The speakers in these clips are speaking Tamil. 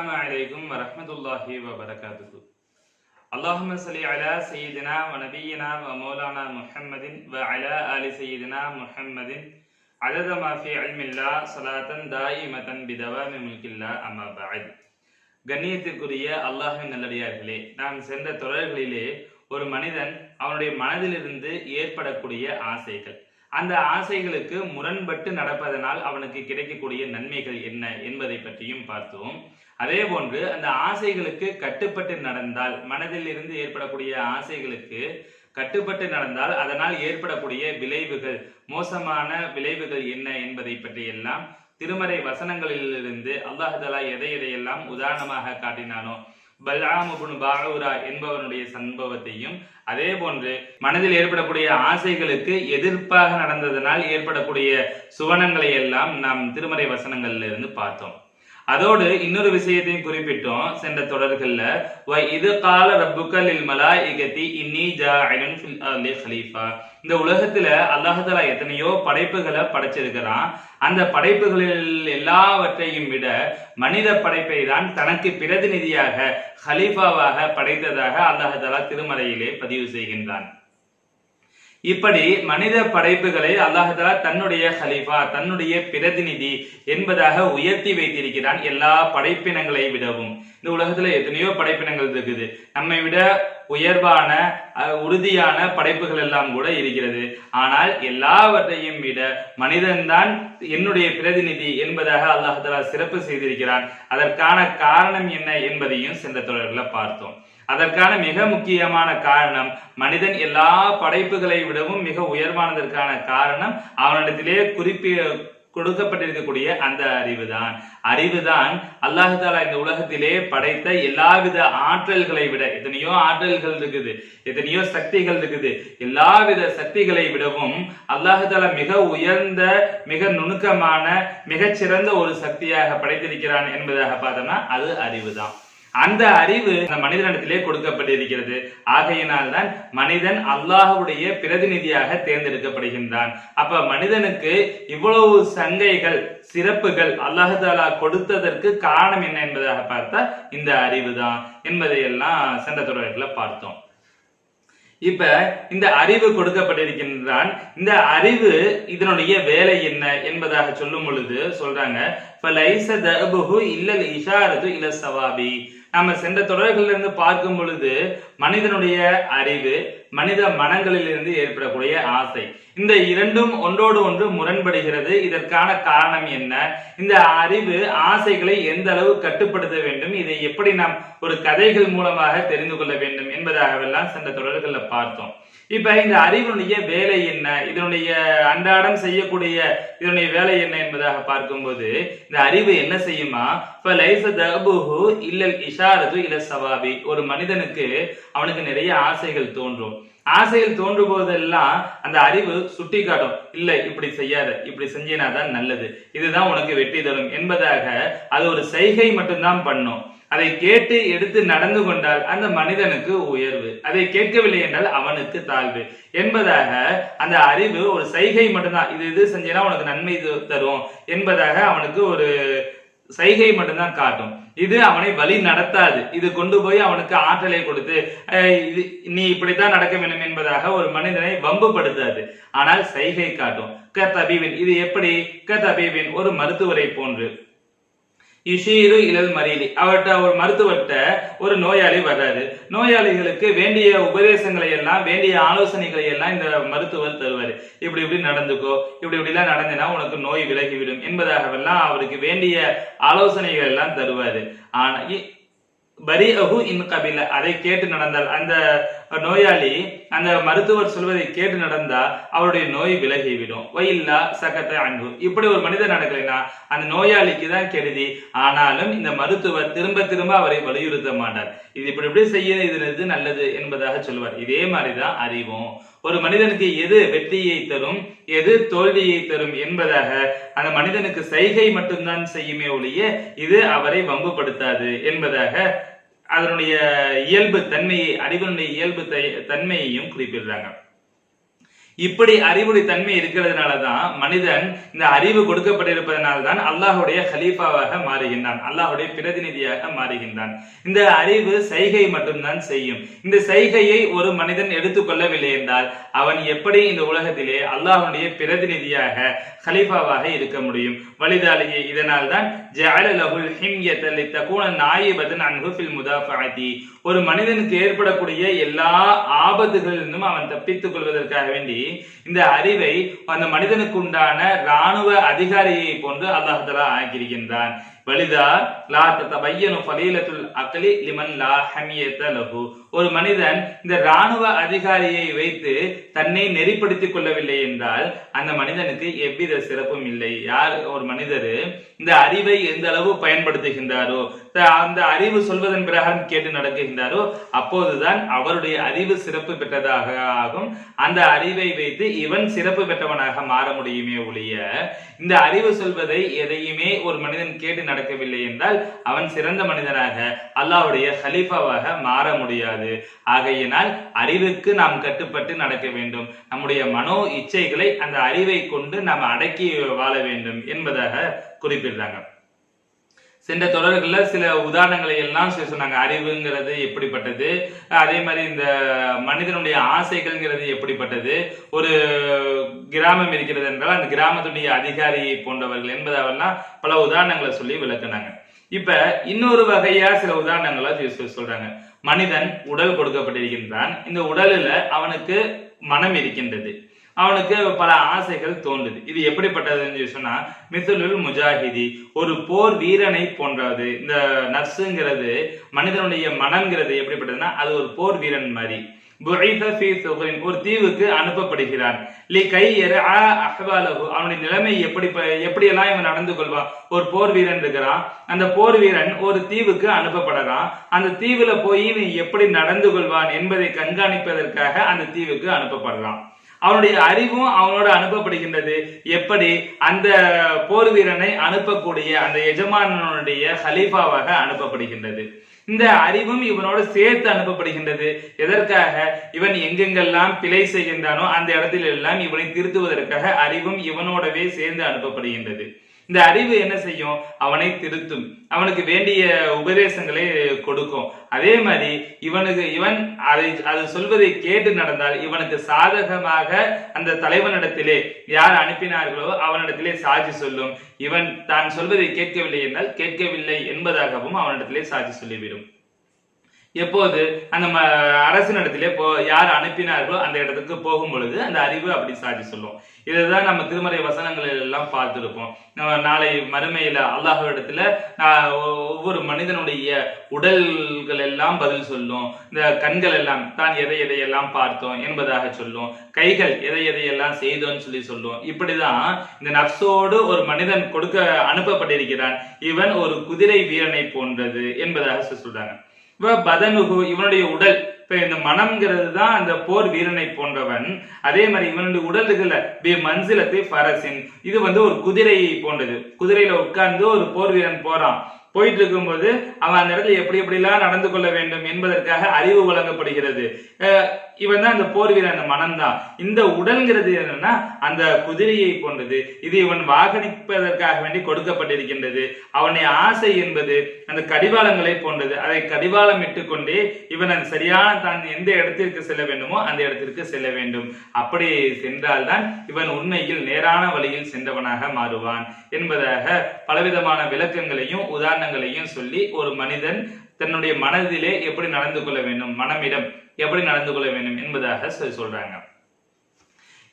السلام عليكم ورحمة الله وبركاته اللهم صل على سيدنا ونبينا ومولانا محمد وعلى آل سيدنا محمد عدد ما في علم الله صلاة دائمة بدوام ملك الله أما بعد கண்ணியத்திற்குரிய அல்லாஹின் நல்லடியார்களே நாம் சென்ற தொடர்களிலே ஒரு மனிதன் அவனுடைய மனதிலிருந்து ஏற்படக்கூடிய ஆசைகள் அந்த ஆசைகளுக்கு முரண்பட்டு நடப்பதனால் அவனுக்கு கிடைக்கக்கூடிய நன்மைகள் என்ன என்பதை பற்றியும் பார்த்தோம் அதே போன்று அந்த ஆசைகளுக்கு கட்டுப்பட்டு நடந்தால் மனதில் இருந்து ஏற்படக்கூடிய ஆசைகளுக்கு கட்டுப்பட்டு நடந்தால் அதனால் ஏற்படக்கூடிய விளைவுகள் மோசமான விளைவுகள் என்ன என்பதை பற்றியெல்லாம் திருமறை வசனங்களிலிருந்து அல்லாஹலா தலா எதை எதையெல்லாம் உதாரணமாக காட்டினானோ பல்ராமபுன் பாகூரா என்பவனுடைய சம்பவத்தையும் அதே போன்று மனதில் ஏற்படக்கூடிய ஆசைகளுக்கு எதிர்ப்பாக நடந்ததனால் ஏற்படக்கூடிய சுவனங்களை எல்லாம் நாம் திருமறை வசனங்களிலிருந்து பார்த்தோம். அதோடு இன்னொரு விஷயத்தையும் குறிப்பிட்டோம் சென்ற தொடர்கள்ல. வை இது கால ரப்புக்கல் இல்மலா இகத்தி இன்னி ஜாஇலுன் ஃபில் அர்லி ஹலீஃபா இந்த உலகத்துல அல்லாஹலா எத்தனையோ படைப்புகளை படைச்சிருக்கிறான். அந்த படைப்புகளில் எல்லாவற்றையும் விட மனித படைப்பை தான் தனக்கு பிரதிநிதியாக ஹலீஃபாவாக படைத்ததாக அல்லாஹலா திருமறையிலே பதிவு செய்கின்றான். இப்படி மனித படைப்புகளை அல்லாஹாலா தன்னுடைய ஹலீஃபா தன்னுடைய பிரதிநிதி என்பதாக உயர்த்தி வைத்திருக்கிறான் எல்லா படைப்பினங்களை விடவும். இந்த உலகத்துல எத்தனையோ படைப்பினங்கள் இருக்குது. நம்மை விட உயர்வான அஹ், உறுதியான படைப்புகள் எல்லாம் கூட இருக்கிறது. ஆனால் எல்லாவற்றையும் விட மனிதன்தான் என்னுடைய பிரதிநிதி என்பதாக அல்லாஹாலா சிறப்பு செய்திருக்கிறான். அதற்கான காரணம் என்ன என்பதையும் சென்ற தொடர்களை பார்த்தோம். அதற்கான மிக முக்கியமான காரணம் மனிதன் எல்லா படைப்புகளை விடவும் மிக உயர்வானதற்கான காரணம் அவனிடத்திலே குறிப்பி கொடுக்கப்பட்டிருக்கக்கூடிய அந்த அறிவுதான். அறிவுதான் அல்லாஹு தாலா இந்த உலகத்திலே படைத்த எல்லாவித ஆற்றல்களை விட எத்தனையோ ஆற்றல்கள் இருக்குது எத்தனையோ சக்திகள் இருக்குது. எல்லாவித சக்திகளை விடவும் அல்லாஹு தாலா மிக உயர்ந்த மிக நுணுக்கமான மிகச்சிறந்த ஒரு சக்தியாக படைத்திருக்கிறான் என்பதாக பார்த்தோம்னா அது அறிவுதான். அந்த அறிவு அந்த மனிதனிடத்திலே கொடுக்கப்பட்டிருக்கிறது. ஆகையினால் தான் மனிதன் அல்லாஹுடைய பிரதிநிதியாக தேர்ந்தெடுக்கப்படுகின்றான். அப்ப மனிதனுக்கு இவ்வளவு சங்கைகள் சிறப்புகள் அல்லாஹ் தாலா கொடுத்ததற்கு காரணம் என்ன என்பதாக பார்த்தா இந்த அறிவு தான் என்பதையெல்லாம் சென்ற தொடர்களில் பார்த்தோம். இப்ப இந்த அறிவு கொடுக்கப்பட்டிருக்கின்றான். இந்த அறிவு இதனுடைய வேலை என்ன என்பதாக சொல்லும் பொழுது சொல்றாங்க "ஃபலைஸ தஅபுஹு இல்லல் இஷாரது இல சவாபி. நம்ம சென்ற தொடர்களிலிருந்து இருந்து பார்க்கும் பொழுது மனிதனுடைய அறிவு மனித மனங்களிலிருந்து ஏற்படக்கூடிய ஆசை. இந்த இரண்டும் ஒன்றோடு ஒன்று முரண்படுகிறது. இதற்கான காரணம் என்ன? இந்த அறிவு ஆசைகளை எந்த அளவு கட்டுப்படுத்த வேண்டும்? இதை எப்படி நாம் ஒரு கதைகள் மூலமாக தெரிந்து கொள்ள வேண்டும் என்பதாகவெல்லாம் சென்ற தொடர்களில் பார்த்தோம். இப்ப இந்த அறிவினுடைய வேலை என்ன? இதனுடைய அன்றாடம் செய்யக்கூடிய இதனுடைய வேலை என்ன என்பதாக பார்க்கும்போது இந்த அறிவு என்ன செய்யுமா? ஃபலைஸ தஅபுஹு இல்லல் இஷாரது இல சவாபி ஒரு மனிதனுக்கு அவனுக்கு நிறைய ஆசைகள் தோன்றும். ஆசைகள் தோன்றும் போதெல்லாம் அந்த அறிவு சுட்டி காட்டும் இல்ல இப்படி செய்யாத இப்படி செஞ்சினாதான் நல்லது. இதுதான் உனக்கு வெற்றி தரும். என்பதாக அது ஒரு செய்கை மட்டும்தான் பண்ணும். அதை கேட்டு எடுத்து நடந்து கொண்டால் அந்த மனிதனுக்கு உயர்வு. அதை கேட்கவில்லை என்றால் அவனுக்கு தாழ்வு. என்பதாக அந்த அறிவு ஒரு சைகை மட்டும்தான். இது இது செஞ்சேன்னா உனக்கு நன்மை இது தரும் என்பதாக அவனுக்கு ஒரு சைகை மட்டும்தான் காட்டும். இது அவனை வழி நடத்தாது. இது கொண்டு போய் அவனுக்கு ஆற்றலை கொடுத்து அஹ், இது நீ இப்படித்தான் நடக்க வேண்டும் என்பதாக ஒரு மனிதனை வம்புபடுத்தாது. ஆனால் சைகை காட்டும். க தபீவின் இது எப்படி? க தபீவின் ஒரு மருத்துவரை போன்று. இஷீரு இழல் மரீதி. அவர்கிட்ட ஒரு மருத்துவர்கிட்ட ஒரு நோயாளி வர்றாரு. நோயாளிகளுக்கு வேண்டிய உபதேசங்களை எல்லாம் வேண்டிய ஆலோசனைகளை எல்லாம் இந்த மருத்துவர் தருவார். இப்படி இப்படி நடந்துக்கோ இப்படி இப்படிலாம் நடந்தினா உனக்கு நோய் விலகிவிடும் என்பதாகவெல்லாம் அவருக்கு வேண்டிய ஆலோசனைகள் எல்லாம் தருவார். ஆனால் இ- பரி அஹு இன் கபில. அதை கேட்டு நடந்தால் அந்த நோயாளி அந்த மருத்துவர் சொல்வதை கேட்டு நடந்தா அவருடைய நோய் விலகிவிடும். வயில்லா சகத்தை அன்பு. இப்படி ஒரு மனிதர் நடக்கலைன்னா அந்த நோயாளிக்கு தான் கெடுதி. ஆனாலும் இந்த மருத்துவர் திரும்ப திரும்ப அவரை வலியுறுத்த மாட்டார். இது இப்படி இப்படி செய்ய இது இது நல்லது என்பதாக சொல்வார். இதே மாதிரிதான் அறிவும். ஒரு மனிதனுக்கு எது வெற்றியை தரும் எது தோல்வியை தரும் என்பதாக அந்த மனிதனுக்கு சைகை மட்டும்தான் செய்யுமே ஒழிய இது அவரை வம்புபடுத்தாது என்பதாக அதனுடைய இயல்பு தன்மையை அறிவனுடைய இயல்பு தன்மையையும் குறிப்பிடுறாங்க. இப்படி அறிவுடைய தன்மை இருக்கிறதுனால தான் மனிதன் இந்த அறிவு கொடுக்கப்பட்டிருப்பதனால தான் அல்லாஹுடைய ஹலீஃபாவாக மாறுகின்றான் அல்லாஹுடைய பிரதிநிதியாக மாறுகின்றான். இந்த அறிவு சைகை மட்டும்தான் செய்யும். இந்த சைகையை ஒரு மனிதன் எடுத்துக்கொள்ளவில்லை என்றால் அவன் எப்படி இந்த உலகத்திலே அல்லாஹுடைய பிரதிநிதியாக ஹலீஃபாவாக இருக்க முடியும்? வலிதாலேயே இதனால் தான் ஜஅலலஹுல் ஹிம்யத லித்தகூன நாயிபதன் அன்ஹு ஃபில் ஒரு மனிதனுக்கு ஏற்படக்கூடிய எல்லா ஆபத்துகளிலிருந்தும் அவன் தப்பித்துக் கொள்வதற்காக வேண்டி இந்த அறிவை அந்த மனிதனுக்கு உண்டான ராணுவ அதிகாரியை போன்று அல்லாஹலா ஆக்கியிருக்கின்றான். வலிதா லா தத்தபையனு ஃபலீலத்துல் அக்லி லிமன் லா ஹமியத லஹு. ஒரு மனிதன் இந்த ராணுவ அதிகாரியை வைத்து தன்னை நெறிப்படுத்திக் கொள்ளவில்லை என்றால் அந்த மனிதனுக்கு எவ்வித சிறப்பும் இல்லை. யார் ஒரு மனிதர் இந்த அறிவை எந்த அளவு பயன்படுத்துகின்றாரோ அந்த அறிவு சொல்வதன் பிரகாரம் கேட்டு நடக்குகின்றாரோ அப்போதுதான் அவருடைய அறிவு சிறப்பு பெற்றதாக ஆகும். அந்த அறிவை வைத்து இவன் சிறப்பு பெற்றவனாக மாற முடியுமே ஒழிய இந்த அறிவு சொல்வதை எதையுமே ஒரு மனிதன் கேட்டு நடக்கவில்லை என்றால் அவன் சிறந்த மனிதனாக அல்லாவுடைய ஹலீஃபாவாக மாற முடியாது. ஆகையினால் அறிவுக்கு நாம் கட்டுப்பட்டு நடக்க வேண்டும். நம்முடைய மனோ இச்சைகளை அந்த அறிவை கொண்டு நாம் அடக்கி வாழ வேண்டும் என்பதாக குறிப்பிடுறாங்க. சென்ற தொடர்களில் சில உதாரணங்களை எல்லாம் சொல்லி சொன்னாங்க. அறிவுங்கிறது எப்படிப்பட்டது? அதே மாதிரி இந்த மனிதனுடைய ஆசைகள்ங்கிறது எப்படிப்பட்டது? ஒரு கிராமம் இருக்கிறது என்றால் அந்த கிராமத்துடைய அதிகாரி போன்றவர்கள் என்பதெல்லாம் பல உதாரணங்களை சொல்லி விளக்குனாங்க. இப்ப இன்னொரு வகையா சில உதாரணங்களா சொல்றாங்க. மனிதன் உடல் கொடுக்கப்பட்டிருக்கின்றான். இந்த உடலில் அவனுக்கு மனம் இருக்கின்றது. அவனுக்கு பல ஆசைகள் தோன்றுது. இது எப்படிப்பட்டதுன்னு சொன்னா மிசுலுல் முஜாஹிதி ஒரு போர் வீரனை போன்றது. இந்த நர்ஸுங்கிறது மனிதனுடைய மனம்ங்கிறது எப்படிப்பட்டதுன்னா அது ஒரு போர் வீரன் மாதிரி. ஒரு தீவுக்கு அனுப்பப்படுகிறான். கை அவனுடைய நிலைமை எப்படி ப- எப்படியெல்லாம் இவன் நடந்து கொள்வான்? ஒரு போர் வீரன் இருக்கிறான். அந்த போர் வீரன் ஒரு தீவுக்கு அனுப்பப்படுறான். அந்த தீவுல போய் இவன் எப்படி நடந்து கொள்வான் என்பதை கண்காணிப்பதற்காக அந்த தீவுக்கு அனுப்பப்படுறான். அவனுடைய அறிவும் அவனோட அனுப்பப்படுகின்றது. எப்படி? அந்த போர் வீரனை அனுப்பக்கூடிய அந்த எஜமானனுடைய ஹலீஃபாவாக அனுப்பப்படுகின்றது. இந்த அறிவும் இவனோடு சேர்த்து அனுப்பப்படுகின்றது. எதற்காக? இவன் எங்கெங்கெல்லாம் பிழை செய்கின்றானோ அந்த இடத்தில் எல்லாம் இவனை திருத்துவதற்காக அறிவும் இவனோடவே சேர்ந்து அனுப்பப்படுகின்றது. இந்த அறிவு என்ன செய்யும்? அவனை திருத்தும். அவனுக்கு வேண்டிய உபதேசங்களை கொடுக்கும். அதே மாதிரி இவனுக்கு இவன் அதை அது சொல்வதை கேட்டு நடந்தால் இவனுக்கு சாதகமாக அந்த தலைவனிடத்திலே யார் அனுப்பினார்களோ அவனிடத்திலே சாட்சி சொல்லும். இவன் தான் சொல்வதை கேட்கவில்லை என்றால் கேட்கவில்லை என்பதாகவும் அவனிடத்திலே சாட்சி சொல்லிவிடும். எப்போது? அந்த ம- அரசினிடத்திலே போ யார் அனுப்பினார்களோ அந்த இடத்துக்கு போகும் பொழுது அந்த அறிவு அப்படி சாட்சி சொல்லும். இதுதான் நம்ம திருமறை வசனங்கள் எல்லாம் பார்த்துருப்போம். நம்ம நாளை மறுமையில அல்லாஹ்விடத்துல ஆஹ், ஒவ்வொரு மனிதனுடைய உடல்கள் எல்லாம் பதில் சொல்லும். இந்த கண்கள் எல்லாம் தான் எதை எதையெல்லாம் பார்த்தோம் என்பதாக சொல்லும். கைகள் எதை எதையெல்லாம் செய்தோம்னு சொல்லி சொல்லும். இப்படிதான் இந்த நப்சோடு ஒரு மனிதன் கொடுக்க அனுப்பப்பட்டிருக்கிறான். இவன் ஒரு குதிரை வீரனை போன்றது என்பதாக சொல்றாங்க. பதனுகு இவனுடைய உடல். இப்ப இந்த மனம்ங்கிறது தான் அந்த போர் வீரனை போன்றவன். அதே மாதிரி இவனுடைய உடல் இருக்குல்ல பி மன்சிலத்தை ஃபரசின் இது வந்து ஒரு குதிரையை போன்றது. குதிரையில உட்கார்ந்து ஒரு போர் வீரன் போறான். போயிட்டு இருக்கும்போது அவன் அந்த இடத்துல எப்படி எப்படிலாம் நடந்து கொள்ள வேண்டும் என்பதற்காக அறிவு வழங்கப்படுகிறது. இவன் தான் அந்த போர் வீரன் அந்த மனம்தான். இந்த உடல்ங்கிறது என்னன்னா அந்த குதிரையை போன்றது. இது இவன் வாகனிப்பதற்காக வேண்டி கொடுக்கப்பட்டிருக்கின்றது. அவனை ஆசை என்பது அந்த கடிவாளங்களை போன்றது. அதை கடிவாளம் இட்டுக்கொண்டே இவன் அந்த சரியான தான் எந்த இடத்திற்கு செல்ல வேண்டுமோ அந்த இடத்திற்கு செல்ல வேண்டும். அப்படி சென்றால்தான் இவன் உண்மையில் நேரான வழியில் சென்றவனாக மாறுவான் என்பதாக பலவிதமான விளக்கங்களையும் உதாரணங்களையும் சொல்லி ஒரு மனிதன் தன்னுடைய மனதிலே எப்படி நடந்து கொள்ள வேண்டும் மனமிடம் எப்படி நடந்து கொள்ள வேண்டும் என்பதாக சொல்றாங்க.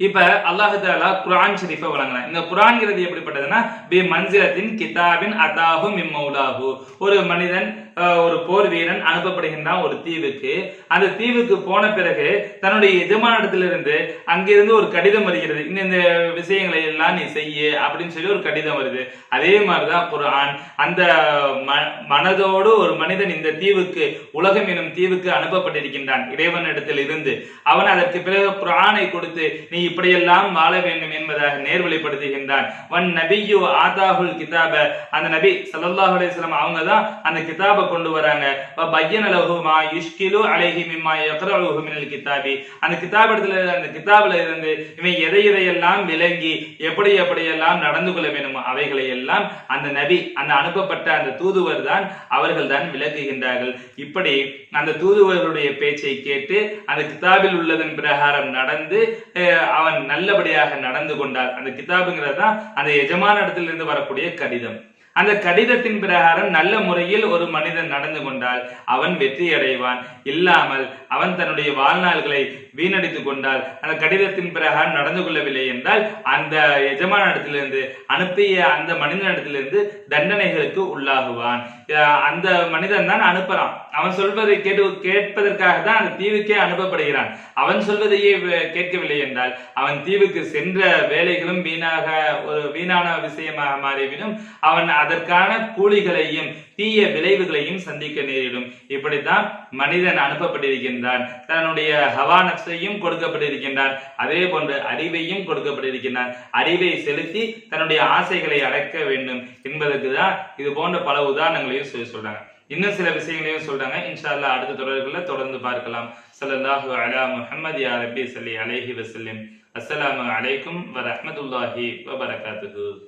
இப்ப அல்லாஹு தாலா குரான் ஷெரீஃபை வழங்கலாம் இந்த குரான்கிறது எப்படிப்பட்டதுன்னா பி மன்சிலத்தின் கிதாபின் அதாஹு மிம்மௌலாஹு ஒரு மனிதன் ஒரு போர் வீரன் அனுப்பப்படுகின்றான் ஒரு தீவுக்கு. அந்த தீவுக்கு போன பிறகு தன்னுடைய எஜமானத்திலிருந்து அங்கிருந்து ஒரு கடிதம் வருகிறது. இந்த இந்த விஷயங்களை எல்லாம் நீ செய்ய அப்படின்னு சொல்லி ஒரு கடிதம் வருது. அதே மாதிரிதான் குர்ஆன். அந்த ம- மனதோடு ஒரு மனிதன் இந்த தீவுக்கு உலகம் எனும் தீவுக்கு அனுப்பப்பட்டிருக்கின்றான். இறைவனிடத்தில் இருந்து. அவன் அதற்கு பிறகு குர்ஆனை கொடுத்து நீ இப்படியெல்லாம் வாழ வேண்டும் என்பதாக நேர்வழிப்படுத்துகின்றான். வன் நபியு ஆதாஹுல் கிதாப. அந்த நபி ஸல்லல்லாஹு அலிஸ்லாம் அவங்க தான் அந்த கிதாபை கொண்டு வராங்க. வ யுஷ்கிலு அலைஹி மிம்மா கிதாபி. அந்த கிதாபத்துல அந்த கிதாபுல இருந்து இவன் எதை எதையெல்லாம் விளங்கி எப்படி எப்படியெல்லாம் நடந்து கொள்ள வேண்டுமோ அவைகளை எல்லாம் அந்த நபி அந்த அனுப்பப்பட்ட அந்த தூதுவர் தான் அவர்கள் தான் விளக்குகின்றார்கள். இப்படி அந்த தூதுவர்களுடைய பேச்சை கேட்டு அந்த கிதாபில் உள்ளதன் பிரகாரம் நடந்து அஹ், அவன் நல்லபடியாக நடந்து கொண்டார் அந்த கிதாபுங்கிறது தான் அந்த எஜமான இடத்திலிருந்து வரக்கூடிய கடிதம். அந்த கடிதத்தின் பிரகாரம் நல்ல முறையில் ஒரு மனிதன் நடந்து கொண்டால் அவன் வெற்றி அடைவான். இல்லாமல் அவன் தன்னுடைய வாழ்நாள்களை வீணடித்துக் கொண்டால் அந்த கடிதத்தின் பிரகாரம் நடந்து கொள்ளவில்லை என்றால் அந்த எஜமான இடத்திலிருந்து அனுப்பிய அந்த மனிதனிடத்திலிருந்து தண்டனைகளுக்கு உள்ளாகுவான். அஹ் அந்த மனிதன் தான் அனுப்புறான். அவன் சொல்வதை கேட்டு கேட்பதற்காக தான் அந்த தீவுக்கே அனுப்பப்படுகிறான். அவன் சொல்வதையே கேட்கவில்லை என்றால் அவன் தீவுக்கு சென்ற வேலைகளும் வீணாக ஒரு வீணான விஷயமாக மாறிவிடும். அவன் அதற்கான கூலிகளையும் தீய விளைவுகளையும் சந்திக்க நேரிடும். இப்படித்தான் மனிதன் அனுப்பப்பட்டிருக்கின்றான். தன்னுடைய ஹவா நப்சையும் கொடுக்கப்பட்டிருக்கின்றான். அதே போன்று அறிவையும் கொடுக்கப்பட்டிருக்கின்றான். அறிவை செலுத்தி தன்னுடைய ஆசைகளை அடக்க வேண்டும் என்பதற்கு தான் இது போன்ற பல உதாரணங்களையும் சொல்லி சொல்றாங்க. இன்னும் சில விஷயங்களையும் சொல்றாங்க. இன்ஷா அல்லாஹ் அடுத்த தொடர்களில் தொடர்ந்து பார்க்கலாம். ஸல்லல்லாஹு அலா முஹம்மது யா ரப்பி சல்லி அலைஹி வசல்லிம் அஸ்லாம் அலைக்கும் வரமத்துல்லாஹி ரஹ்மத்துல்லாஹி